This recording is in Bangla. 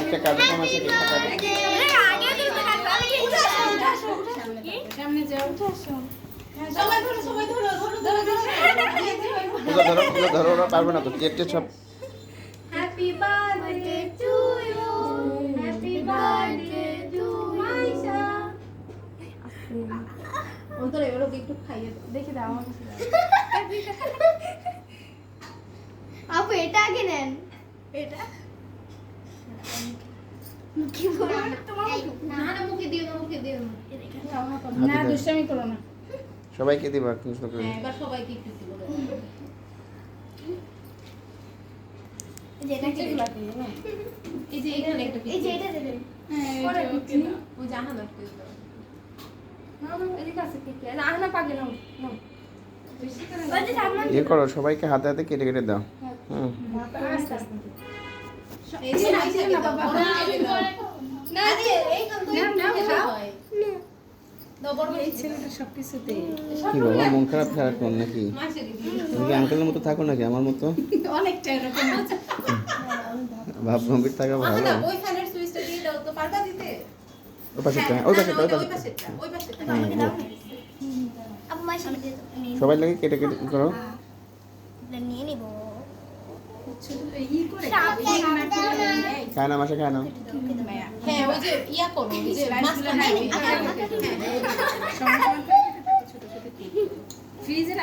একটা কাটে কম আছে কেকটা পারবে না তো কেটে সব Happy birthday to অন্তরে এবার ওকে একটু খাইয়ে দেখি দাও আমার কাছে আপু এটা আগে নেন। এটা? কি না। না মুখে দিও না মুখে দিও না। দাও, আমার কথা। হাতে না দুষ্টামি করো না। সবাইকে দিবা কৃষ্ণ করে। হ্যাঁ এবার সবাইকে একটু। যেটা কি এগুলা দিয়ে এই যে এখানে একটা এই যে এটা দেবেন হ্যাঁ। ওই জাহান একটা ইয়ে করো সবাইকে হাতে হাতে কেটে কেটে দাও। হুম। হয়। কি বাবা মন খারাপ খারাপ নাকি? তুমি কি আঙ্কেলের মতো থাকো নাকি আমার মতো? অনেকটা ভাব গম্ভীর থাকা ভালো। আচ্ছা, ওই ফ্যানের সুইচটা দিয়ে দাও তো পাল্টা দিতে। ওই পাশেরটা ওই পাশেরটা ওই পাশেরটা ওই পাশেরটা। আমাকে দাও ওই। সামনে দিয়ে সবাই লাগে কেটে কেটে করো নিবো। নিয়ে নিব খায় না মাসে খায় না হ্যাঁ ওই যে ইয়া করো ওই যে হ্যাঁ, হ্যাঁ। ফ্রিজে